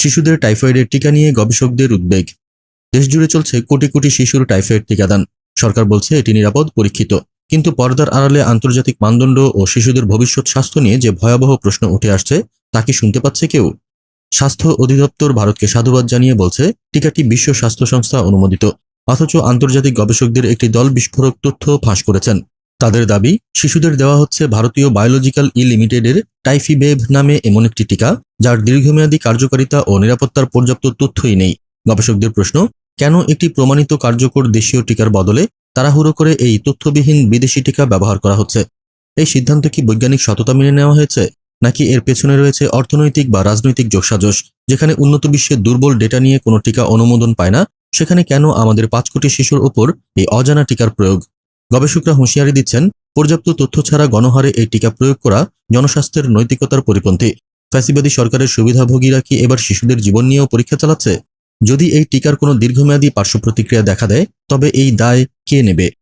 শিশুদের টাইফয়েডের টিকা নিয়ে গবেষকদের উদ্বেগ। দেশজুড়ে চলছে কোটি কোটি শিশুর টাইফয়েড টিকাদান। সরকার বলছে এটি নিরাপদ, পরীক্ষিত। কিন্তু পর্দার আড়ালে আন্তর্জাতিক মানদণ্ড ও শিশুদের ভবিষ্যৎ স্বাস্থ্য নিয়ে যে ভয়াবহ প্রশ্ন উঠে আসছে, তা কি শুনতে পাচ্ছে কেউ? স্বাস্থ্য অধিদপ্তর ভারতকে সাধুবাদ জানিয়ে বলছে, টিকাটি বিশ্ব স্বাস্থ্য সংস্থা অনুমোদিত। অথচ আন্তর্জাতিক গবেষকদের একটি দল বিস্ফোরক তথ্য ফাঁস করেছেন। তাদের দাবি, শিশুদের দেওয়া হচ্ছে ভারতীয় বায়োলজিক্যাল ই লিমিটেডের টাইফিবেভ নামে এমন একটি টিকা, যার দীর্ঘমেয়াদী কার্যকারিতা ও নিরাপত্তার পর্যাপ্ত তথ্যই নেই। গবেষকদের প্রশ্ন, কেন একটি প্রমাণিত কার্যকর দেশীয় টিকার বদলে তাড়াহুড়ো করে এই তথ্যবিহীন বিদেশি টিকা ব্যবহার করা হচ্ছে? এই সিদ্ধান্ত কি বৈজ্ঞানিক সততা মেনে নেওয়া হয়েছে? নাকি এর পেছনে রয়েছে অর্থনৈতিক বা রাজনৈতিক যোগসাজশ, যেখানে উন্নত বিশ্বে দুর্বল ডেটা নিয়ে কোনো টিকা অনুমোদন পায় না? সেখানে কেন আমাদের পাঁচ কোটি শিশুর ওপর এই অজানা টিকার প্রয়োগ? গবেষকরা হুঁশিয়ারি দিচ্ছেন, পর্যাপ্ত তথ্য ছাড়া গণহারে এই টিকা প্রয়োগ করা জনস্বাস্থ্যের নৈতিকতার পরিপন্থী। ফ্যাসিবাদী সরকারের সুবিধাভোগীরা কি এবার শিশুদের জীবন নিয়েও পরীক্ষা চালাচ্ছে? যদি এই টিকার কোনো দীর্ঘমেয়াদী পার্শ্ব প্রতিক্রিয়া দেখা দেয়, তবে এই দায় কে নেবে?